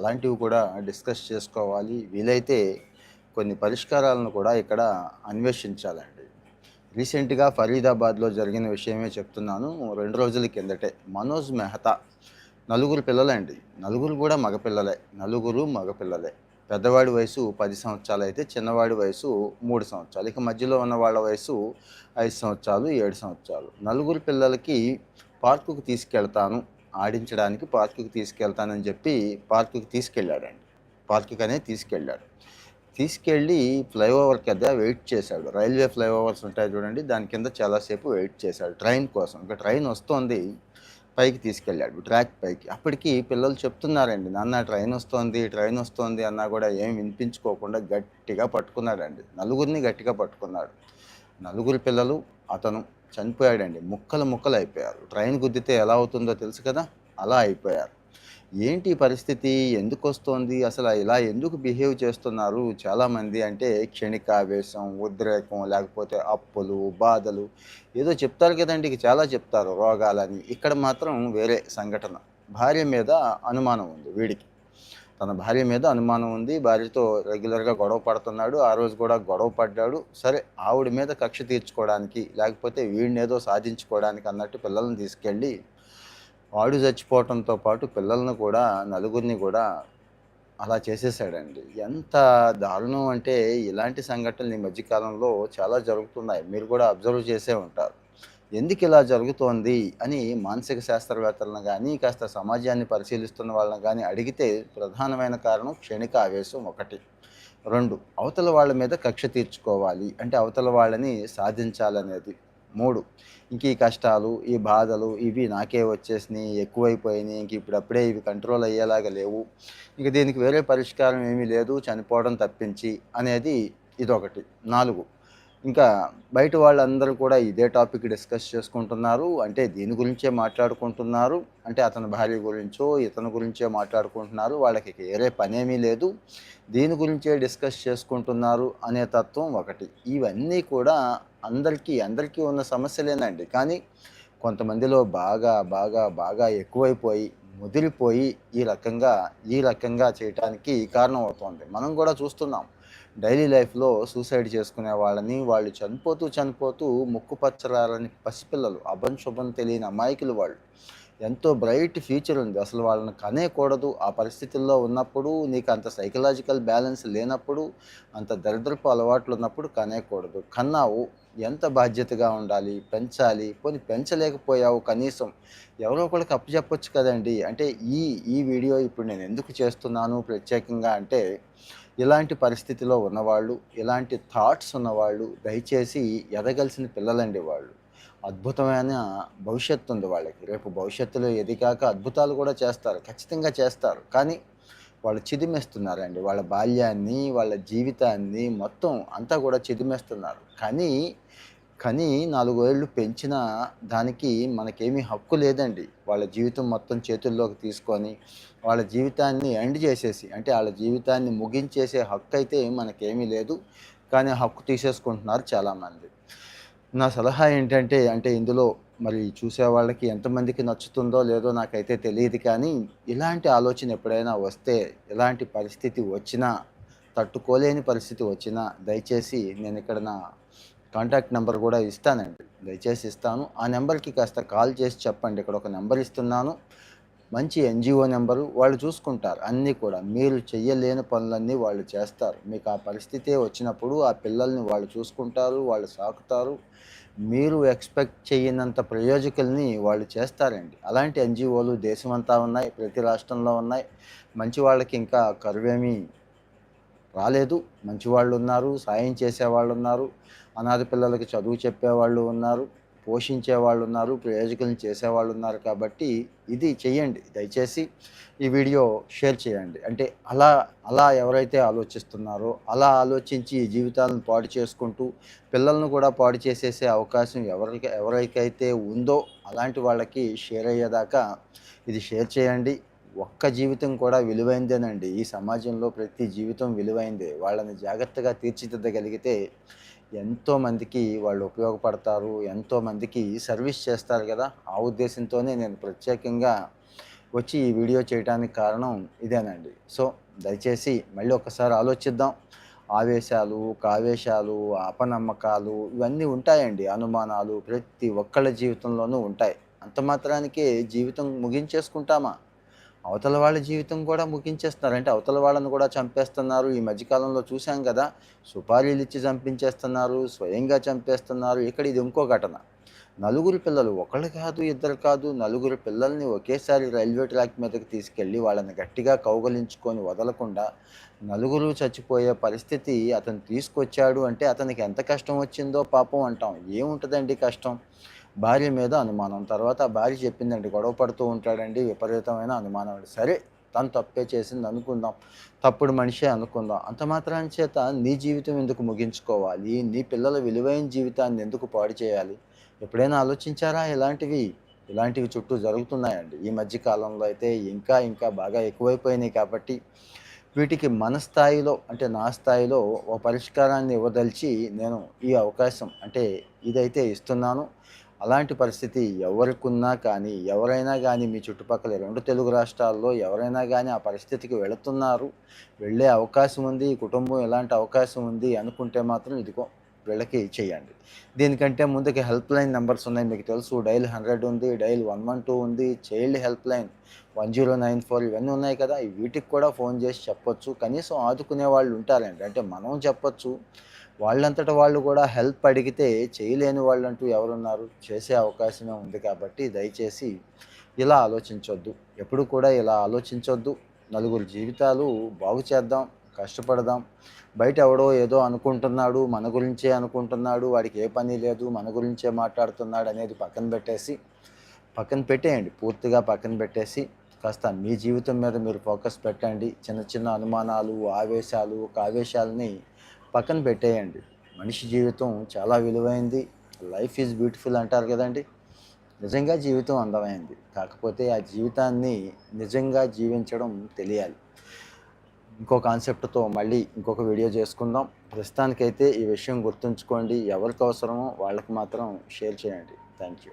అలాంటివి కూడా డిస్కస్ చేసుకోవాలి. వీలైతే కొన్ని పరిష్కారాలను కూడా ఇక్కడ అన్వేషించాలండి. రీసెంట్గా ఫరీదాబాద్లో జరిగిన విషయమే చెప్తున్నాను. రెండు రోజుల కిందటే. మనోజ్ మెహతా నలుగురు పిల్లలండి. నలుగురు కూడా మగపిల్లలే. నలుగురు మగపిల్లలే. పెద్దవాడి వయసు పది సంవత్సరాలు అయితే చిన్నవాడి వయసు మూడు సంవత్సరాలు. ఇక మధ్యలో ఉన్న వాళ్ళ వయసు ఐదు సంవత్సరాలు ఏడు సంవత్సరాలు. నలుగురు పిల్లలకి పార్కుకు తీసుకెళ్తాను. ఆడించడానికి పార్కుకి తీసుకెళ్తానని చెప్పి పార్కుకి తీసుకెళ్ళాడండి. పార్కుకి అనేది తీసుకెళ్ళాడు. తీసుకెళ్ళి ఫ్లైఓవర్ కింద వెయిట్ చేశాడు. రైల్వే ఫ్లైఓవర్స్ ఉంటాయి చూడండి దాని కింద చాలాసేపు వెయిట్ చేశాడు. ట్రైన్ కోసం ఇంకా ట్రైన్ వస్తోంది పైకి తీసుకెళ్ళాడు ట్రాక్ పైకి. అప్పటికి పిల్లలు చెప్తున్నారండి నాన్న ట్రైన్ వస్తోంది ట్రైన్ వస్తోంది అన్నా కూడా ఏం వినిపించుకోకుండా గట్టిగా పట్టుకున్నాడండి. నలుగురిని గట్టిగా పట్టుకున్నాడు. నలుగురు పిల్లలు అతను చనిపోయాడండి. ముక్కలు ముక్కలు అయిపోయారు. ట్రైన్ గుద్దితే ఎలా అవుతుందో తెలుసు కదా? అలా అయిపోయారు. ఏంటి పరిస్థితి? ఎందుకు వస్తోంది? అసలు ఇలా ఎందుకు బిహేవ్ చేస్తున్నారు చాలామంది? అంటే క్షణికావేశం ఉద్రేకం లేకపోతే అప్పులు బాధలు ఏదో చెప్తారు కదండి. చాలా చెప్తారు రోగాలని. ఇక్కడ మాత్రం వేరే సంఘటన. భార్య మీద అనుమానం ఉంది వీడికి. తన భార్య మీద అనుమానం ఉంది. భార్యతో రెగ్యులర్గా గొడవ పడుతున్నాడు. ఆ రోజు కూడా గొడవ పడ్డాడు. సరే ఆవిడ మీద కక్ష తీర్చుకోవడానికి లేకపోతే వీడిని ఏదో సాధించుకోవడానికి అన్నట్టు పిల్లల్ని తీసుకెళ్ళి వాడు చచ్చిపోవటంతో పాటు పిల్లల్ని కూడా నలుగురిని కూడా అలా చేసేసాడండి. ఎంత దారుణం అంటే ఇలాంటి సంఘటనలు ఈ మధ్యకాలంలో చాలా జరుగుతున్నాయి. మీరు కూడా అబ్జర్వ్ చేసే ఉంటారు. ఎందుకు ఇలా జరుగుతోంది అని మానసిక శాస్త్రవేత్తలను కానీ కాస్త సమాజాన్ని పరిశీలిస్తున్న వాళ్ళని కానీ అడిగితే ప్రధానమైన కారణం క్షణిక ఆవేశం ఒకటి. రెండు అవతల వాళ్ళ మీద కక్ష తీర్చుకోవాలి. అంటే అవతల వాళ్ళని సాధించాలనేది. మూడు ఇంక ఈ కష్టాలు ఈ బాధలు ఇవి నాకే వచ్చేసినాయి ఎక్కువైపోయినాయి ఇంక ఇప్పుడప్పుడే ఇవి కంట్రోల్ అయ్యేలాగా లేవు. ఇంక దీనికి వేరే పరిష్కారం ఏమీ లేదు చనిపోవడం తప్పించి అనేది ఇదొకటి. నాలుగు ఇంకా బయట వాళ్ళందరూ కూడా ఇదే టాపిక్ డిస్కస్ చేసుకుంటున్నారు. అంటే దీని గురించే మాట్లాడుకుంటున్నారు. అంటే అతని భార్య గురించో ఇతని గురించే మాట్లాడుకుంటున్నారు. వాళ్ళకి వేరే పనేమీ లేదు. దీని గురించే డిస్కస్ చేసుకుంటున్నారు అనే తత్వం ఒకటి. ఇవన్నీ కూడా అందరికీ అందరికీ ఉన్న సమస్యలేనండి. కానీ కొంతమందిలో బాగా బాగా బాగా ఎక్కువైపోయి ముదిరిపోయి ఈ రకంగా ఈ రకంగా చేయటానికి కారణం అవుతుంది. మనం కూడా చూస్తున్నాం. డైలీ లైఫ్లో సూసైడ్ చేసుకునే వాళ్ళని వాళ్ళు చనిపోతూ చనిపోతూ ముక్కు పచ్చరాలని పసిపిల్లలు అభం శుభం తెలియని అమాయకులు వాళ్ళు. ఎంతో బ్రైట్ ఫ్యూచర్ ఉంది. అసలు వాళ్ళని కనేకూడదు ఆ పరిస్థితుల్లో ఉన్నప్పుడు నీకు అంత సైకలాజికల్ బ్యాలెన్స్ లేనప్పుడు అంత దరిద్రపు అలవాట్లు ఉన్నప్పుడు కనేకూడదు కన్నావు ఎంత బాధ్యతగా ఉండాలి పెంచాలి కొన్ని పెంచలేకపోయావు కనీసం ఎవరో ఒకరికి అప్పచెప్పొచ్చు కదండి. అంటే ఈ ఈ వీడియో ఇప్పుడు నేను ఎందుకు చేస్తున్నాను ప్రత్యేకంగా అంటే ఇలాంటి పరిస్థితిలో ఉన్నవాళ్ళు ఇలాంటి థాట్స్ ఉన్నవాళ్ళు దయచేసి ఎదగలిసిన పిల్లలండి వాళ్ళు. అద్భుతమైన భవిష్యత్తు ఉంది వాళ్ళకి. రేపు భవిష్యత్తులో ఎదిగాక అద్భుతాలు కూడా చేస్తారు ఖచ్చితంగా చేస్తారు. కానీ వాళ్ళు చిదిమేస్తున్నారండి. వాళ్ళ బాల్యాన్ని వాళ్ళ జీవితాన్ని మొత్తం అంతా కూడా చిదిమేస్తున్నారు. కానీ కానీ నాలుగు ఏళ్ళు పెంచిన దానికి మనకేమీ హక్కు లేదండి. వాళ్ళ జీవితం మొత్తం చేతుల్లోకి తీసుకొని వాళ్ళ జీవితాన్ని ఎండ్ చేసేసి అంటే వాళ్ళ జీవితాన్ని ముగించేసే హక్కు అయితే మనకేమీ లేదు. కానీ హక్కు తీసేసుకుంటున్నారు చాలామంది. నా సలహా ఏంటంటే అంటే ఇందులో మరి చూసే వాళ్ళకి ఎంతమందికి నచ్చుతుందో లేదో నాకైతే తెలియదు కానీ ఇలాంటి ఆలోచన ఎప్పుడైనా వస్తే ఇలాంటి పరిస్థితి వచ్చినా తట్టుకోలేని పరిస్థితి వచ్చినా దయచేసి నేను ఇక్కడ నా కాంటాక్ట్ నెంబర్ కూడా ఇస్తానండి. దయచేసి ఇస్తాను. ఆ నెంబర్కి కాస్త కాల్ చేసి చెప్పండి. ఇక్కడ ఒక నెంబర్ ఇస్తున్నాను. మంచి ఎన్జిఓ నెంబరు వాళ్ళు చూసుకుంటారు. అన్నీ కూడా మీరు చెయ్యలేని పనులన్నీ వాళ్ళు చేస్తారు. మీకు ఆ పరిస్థితే వచ్చినప్పుడు ఆ పిల్లల్ని వాళ్ళు చూసుకుంటారు వాళ్ళు సాకుతారు. మీరు ఎక్స్పెక్ట్ చేయనంత ప్రయోజకుల్ని వాళ్ళు చేస్తారండి. అలాంటి ఎన్జిఓలు దేశమంతా ఉన్నాయి ప్రతి రాష్ట్రంలో ఉన్నాయి. మంచి వాళ్ళకి ఇంకా కరువేమీ రాలేదు. మంచి వాళ్ళు ఉన్నారు సాయం చేసేవాళ్ళు ఉన్నారు. అనాథ పిల్లలకి చదువు చెప్పేవాళ్ళు ఉన్నారు. పోషించే వాళ్ళు ఉన్నారు ప్రయోజకులను చేసేవాళ్ళు ఉన్నారు కాబట్టి ఇది చేయండి దయచేసి ఈ వీడియో షేర్ చేయండి. అంటే అలా అలా ఎవరైతే ఆలోచిస్తున్నారో అలా ఆలోచించి ఈ జీవితాలను పాడు చేసుకుంటూ పిల్లలను కూడా పాడు చేసేసే అవకాశం ఎవరికి ఎవరికైతే ఉందో అలాంటి వాళ్ళకి షేర్ అయ్యేదాకా ఇది షేర్ చేయండి. ఒక్క జీవితం కూడా విలువైందేనండి. ఈ సమాజంలో ప్రతి జీవితం విలువైందే. వాళ్ళని జాగ్రత్తగా తీర్చిదిద్దగలిగితే ఎంతోమందికి వాళ్ళు ఉపయోగపడతారు ఎంతోమందికి సర్వీస్ చేస్తారు కదా. ఆ ఉద్దేశంతోనే నేను ప్రత్యేకంగా వచ్చి ఈ వీడియో చేయడానికి కారణం ఇదేనండి. సో దయచేసి మళ్ళీ ఒకసారి ఆలోచిద్దాం. ఆవేశాలు కావేశాలు అపనమ్మకాలు ఇవన్నీ ఉంటాయండి. అనుమానాలు ప్రతి ఒక్కళ్ళ జీవితంలోనూ ఉంటాయి. అంత మాత్రానికే జీవితం ముగించేసుకుంటామా? అవతల వాళ్ళ జీవితం కూడా ముగించేస్తున్నారు. అంటే అవతల వాళ్ళని కూడా చంపేస్తున్నారు. ఈ మధ్యకాలంలో చూసాం కదా సుపారీలు ఇచ్చి చంపించేస్తున్నారు స్వయంగా చంపేస్తున్నారు. ఇక్కడ ఇది ఇంకో ఘటన. నలుగురు పిల్లలు ఒకళ్ళు కాదు ఇద్దరు కాదు నలుగురు పిల్లల్ని ఒకేసారి రైల్వే ట్రాక్ మీదకి తీసుకెళ్ళి వాళ్ళని గట్టిగా కౌగలించుకొని వదలకుండా నలుగురు చచ్చిపోయే పరిస్థితి అతను తీసుకొచ్చాడు అంటే అతనికి ఎంత కష్టం వచ్చిందో పాపం అంటాం. ఏముంటుందండి కష్టం? భార్య మీద అనుమానం. తర్వాత భార్య చెప్పిందండి గొడవ పడుతూ ఉంటాడండి విపరీతమైన అనుమానం అండి. సరే తను తప్పే చేసింది అనుకుందాం. తప్పుడు మనిషే అనుకుందాం. అంత మాత్రాన్ని చేత నీ జీవితం ఎందుకు ముగించుకోవాలి? నీ పిల్లల విలువైన జీవితాన్ని ఎందుకు పాడు చేయాలి? ఎప్పుడైనా ఆలోచించారా ఇలాంటివి? ఇలాంటివి చుట్టూ జరుగుతున్నాయండి. ఈ మధ్య కాలంలో అయితే ఇంకా ఇంకా బాగా ఎక్కువైపోయినాయి కాబట్టి వీటికి మన స్థాయిలో అంటే నా స్థాయిలో ఒక పరిష్కారాన్ని ఇవ్వదలిచి నేను ఈ అవకాశం అంటే ఇదైతే ఇస్తున్నాను. అలాంటి పరిస్థితి ఎవరికున్నా కానీ ఎవరైనా కానీ మీ చుట్టుపక్కల రెండు తెలుగు రాష్ట్రాల్లో ఎవరైనా కానీ ఆ పరిస్థితికి వెళుతున్నారు. వెళ్ళే అవకాశం ఉంది ఈ కుటుంబం ఎలాంటి అవకాశం ఉంది అనుకుంటే మాత్రం ఇదిగో వీళ్ళకి చేయండి. దీనికంటే ముందుకి హెల్ప్ లైన్ నెంబర్స్ ఉన్నాయి. మీకు తెలుసు డైల్ హండ్రెడ్ ఉంది డైల్ వన్ వన్ టూ ఉంది child help line one zero nine four ఇవన్నీ ఉన్నాయి కదా. వీటికి కూడా ఫోన్ చేసి చెప్పొచ్చు. కనీసం ఆదుకునే వాళ్ళు ఉంటారండి. అంటే మనం చెప్పొచ్చు వాళ్ళంతట వాళ్ళు కూడా హెల్ప్ అడిగితే చేయలేని వాళ్ళు అంటూ ఎవరున్నారు? చేసే అవకాశమే ఉంది కాబట్టి దయచేసి ఇలా ఆలోచించొద్దు. ఎప్పుడు కూడా ఇలా ఆలోచించొద్దు. నలుగురు జీవితాలు బాగు చేద్దాం కష్టపడదాం. బయట ఎవడో ఏదో అనుకుంటున్నాడు మన గురించే అనుకుంటున్నాడు వాడికి ఏ పని లేదు మన గురించే మాట్లాడుతున్నాడు అనేది పక్కన పెట్టేసి పక్కన పెట్టేయండి. పూర్తిగా పక్కన పెట్టేసి కాస్త మీ జీవితం మీద మీరు ఫోకస్ పెట్టండి. చిన్న చిన్న అనుమానాలు ఆవేశాలు కావేశాలని పక్కన పెట్టేయండి. మనిషి జీవితం చాలా విలువైంది. లైఫ్ ఈజ్ బ్యూటిఫుల్ అంటారు కదండి. నిజంగా జీవితం అందమైంది. కాకపోతే ఆ జీవితాన్ని నిజంగా జీవించడం తెలియాలి. ఇంకో కాన్సెప్ట్తో మళ్ళీ ఇంకొక వీడియో చేసుకుందాం. ప్రస్తుతానికైతే ఈ విషయం గుర్తుంచుకోండి. ఎవరికి అవసరమో వాళ్ళకి మాత్రం షేర్ చేయండి. Thank you